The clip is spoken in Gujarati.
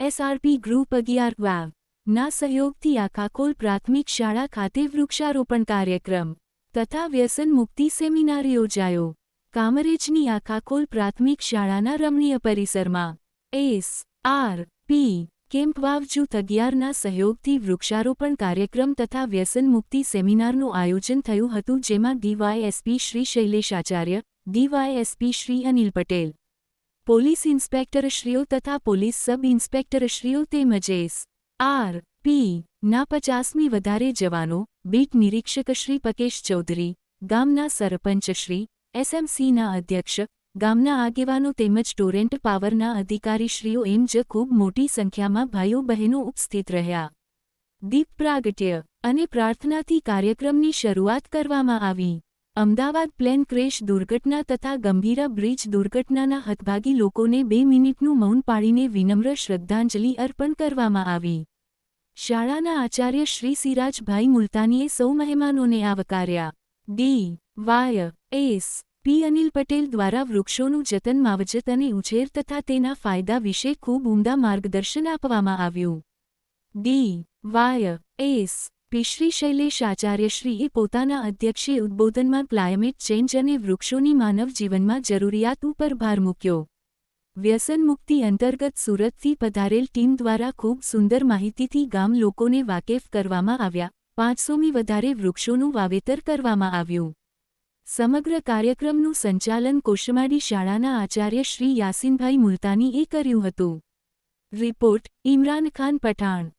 એસઆરપી ગ્રુપ અગિયાર વાવ. ના સહયોગથી આખાખોલ પ્રાથમિક શાળા ખાતે વૃક્ષારોપણ કાર્યક્રમ તથા વ્યસન મુક્તિ સેમિનાર યોજાયો. કામરેજની આખાખોલ પ્રાથમિક શાળાના રમણીય પરિસરમાં એસ આર પી કેમ્પ વાવ જૂથ અગિયારના સહયોગથી વૃક્ષારોપણ કાર્યક્રમ તથા વ્યસન મુક્તિ સેમિનારનું આયોજન થયું હતું જેમાં DYSP Shri Shailesh Acharya DYSP Shri Anil Patel police ઇન્સ્પેક્ટરશ્રીઓ તથા પોલીસ સબ ઇન્સ્પેક્ટરશ્રીઓ તેમજ એસ આર. પી. ના પચાસમી વધારે જવાનો, બીટ નિરીક્ષક શ્રી પકેશ ચૌધરી, ગામના સરપંચશ્રી એસએમસીના અધ્યક્ષ, ગામના આગેવાનો તેમજ ટોરેન્ટ પાવરના અધિકારીશ્રીઓ એમ જ ખૂબ મોટી સંખ્યામાં ભાઈઓ બહેનો ઉપસ્થિત રહ્યા. દીપ પ્રાગટ્ય અને પ્રાર્થનાથી કાર્યક્રમની શરૂઆત કરવામાં આવી. અમદાવાદ પ્લેન ક્રેશ દુર્ઘટના તથા ગંભીરા બ્રિજ દુર્ઘટનાના હતભાગી લોકોને બે મિનિટનું મૌન પાડીને વિનમ્ર શ્રદ્ધાંજલિ અર્પણ કરવામાં આવી. શાળાના આચાર્ય શ્રી સિરાજભાઈ મુલતાનીએ સૌ મહેમાનોને આવકાર્યા. D. Y. S. P. Anil Patel દ્વારા વૃક્ષોનું જતન માવજત અને ઉછેર તથા તેના ફાયદા વિશે ખૂબ ઉમદા માર્ગદર્શન આપવામાં આવ્યું. D. Y. S. P Shri Shailesh આચાર્યશ્રીએ પોતાના અધ્યક્ષે ઉદ્બોધનમાં ક્લાયમેટ ચેન્જ અને વૃક્ષોની માનવ જીવનમાં જરૂરિયાત ઉપર ભાર મૂક્યો. વ્યસન મુક્તિ અંતર્ગત સુરતથી પધારેલ ટીમ દ્વારા ખૂબ સુંદર માહિતીથી ગામ લોકોને વાકેફ કરવામાં આવ્યા. પાંચસોમી વધારે વૃક્ષોનું વાવેતર કરવામાં આવ્યું. સમગ્ર કાર્યક્રમનું સંચાલન કોશમાડી શાળાના આચાર્ય શ્રી યાસીનભાઈ મુલતાનીએ કર્યું હતું. રિપોર્ટ, ઇમરાન ખાન પઠાણ.